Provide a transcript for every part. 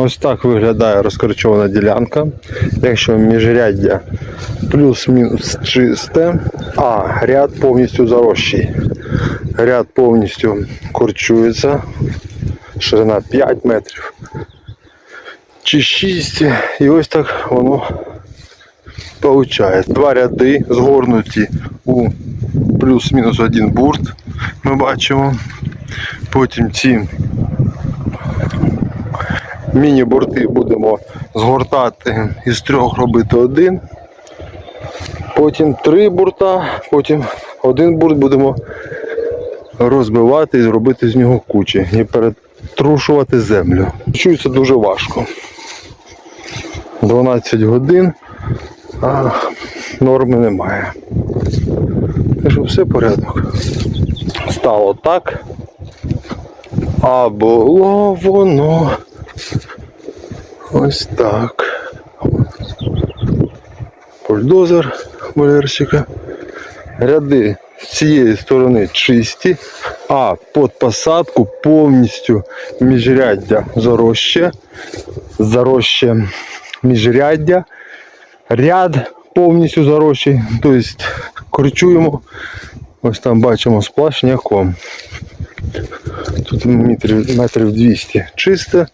Ось так виглядає розкорчована ділянка. Якщо міжряддя плюс-мінус чисте, а ряд повністю зарощий. Ряд повністю корчується. Ширина 5 метрів чи 6. І ось так воно виходить. Два ряди згорнуті у плюс-мінус один бурт. Ми бачимо. Потім ці міні-борти будемо згортати із трьох робити один. Потім три бурта, потім один бурт будемо розбивати і зробити з нього кучі і перетрушувати землю. Чується дуже важко. 12 годин, а норми немає. Що все порядок. Стало так. А було воно ось так. Бульдозер малярщика. Ряди з цієї сторони чисті, а під посадку повністю міжряддя зароще. Зароще міжряддя. Ряд повністю зарощий. Тобто корчуємо. Ось там бачимо сплошняком. Тут метрів, метрів 200 чисте,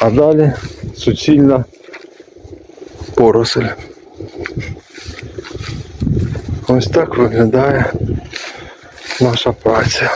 а далі суцільна поросель. Ось так виглядає наша праця.